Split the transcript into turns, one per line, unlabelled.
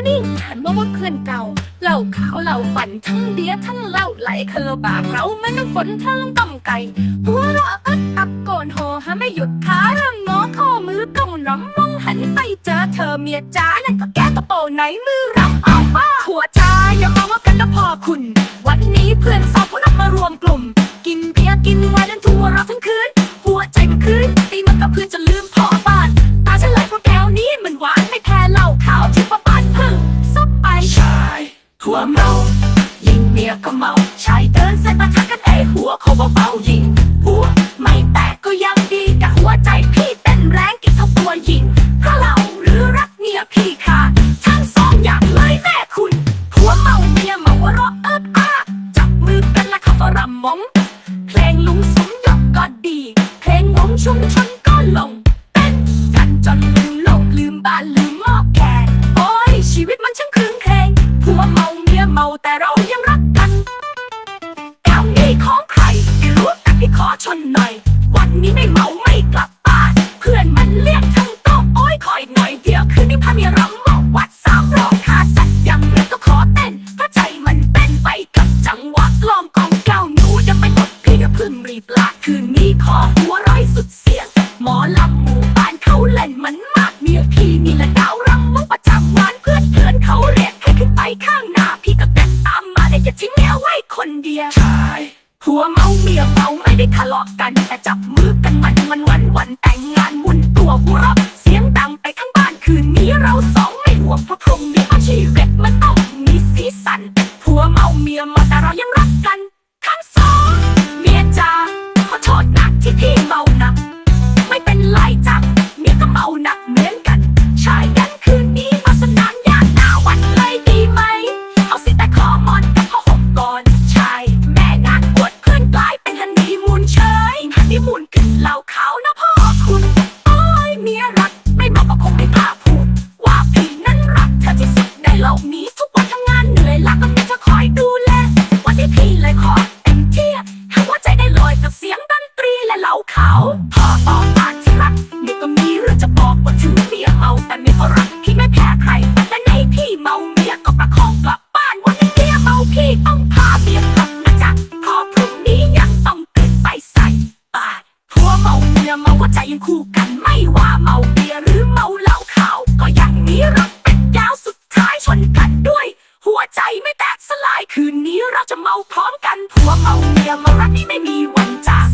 นะนี่หันมาว่าเพื่อนเก่าเหล่าขาวเหล่าปั่นทั้งเดียทั้งเหล่าไหลเคาราบากเราแม่น้ำฝนทั้งต้มไก่หัวเราะอึกอักโกนโฮหาไม่หยุดขาเริ่มงอข้อมือก้มน้ำมองหันไปเจอเธอเมียจ้านั่นก็แก้ตะโปไหนมือรับเอาบ้าหัวใจอย่ามองว่ากันแล้วพอคุณ วันนี้เพื่อนสาวพวกนักมารวมกลุ่ม เมา ยิงเมียก็เมาชายเดินเส้นมาทักกันไอหัวเขาเบาๆยิง หัวไม่แตกก็ยังดีแต่หัวใจพี่เต้นแรงกินเท่าตัวยิงเพราะเราหรือรักเมียพี่ค่ะทั้งสองอย่างเลยแม่คุณหัวเมาเมียเมาหัวเราะเอิบอาจับมือกันละขับรำมงเพลงลุงสมยศก็ดี เพลงวงชุมชนก็ลงเต้นกันจนลืมโลกลืมบ้านลืม ชนหน่อย วันนี้ไม่เมาไม่กลับบ้าน เพื่อนมันเรียกทั้งโต๊ะโอ้ยคอยหน่อยเดียวคืนนี้พาเมียรำหมอกวัดสามรอบหาสัตว์ยังไงก็ขอเต้นเพราะใจมันเป็นไปกับจังหวะกล้อมกองแก้วหนูยังไม่หมดพี่ก็เพิ่งรีบลาคืนนี้ขอหัวเร้อยสุดเสียง หมอลำหมู่บ้านเขาเล่นมันมากเมียพี่นี่แหละดาวรำมุกประจำวันเพื่อนเพื่อนเขาเรียกให้ขึ้นไปข้างหน้าพี่ก็เต้นตามมาแต่อย่าทิ้งเมียไว้คนเดียวใช่หัวเมาเมี ยเมาไม่ได้ทะเลาะกัน แต่จับมือกันมันมันวันวันแต่งงานหมุนตัวหัวเราะเสียงดังไปทั้งบ้านคืนนี้เราสองไม่ห่วงเพราะพรุ่งนี้ชีวิตมันต้องมีสีสันผัวเมาเมียมาแต่เรายังรักกัน ทั้งสองเมียจ้าขอโทษนะที่พี่ คู่กันไม่ว่าเมาเบียร์หรือเมาเหล้าขาว ก็ยังมีรักเป็นยาวสุดท้ายชนกันด้วย หัวใจไม่แตกสลายคืนนี้เราจะเมาพร้อมกันผัวเมาเมียมารักนี่ไม่มีวันจาก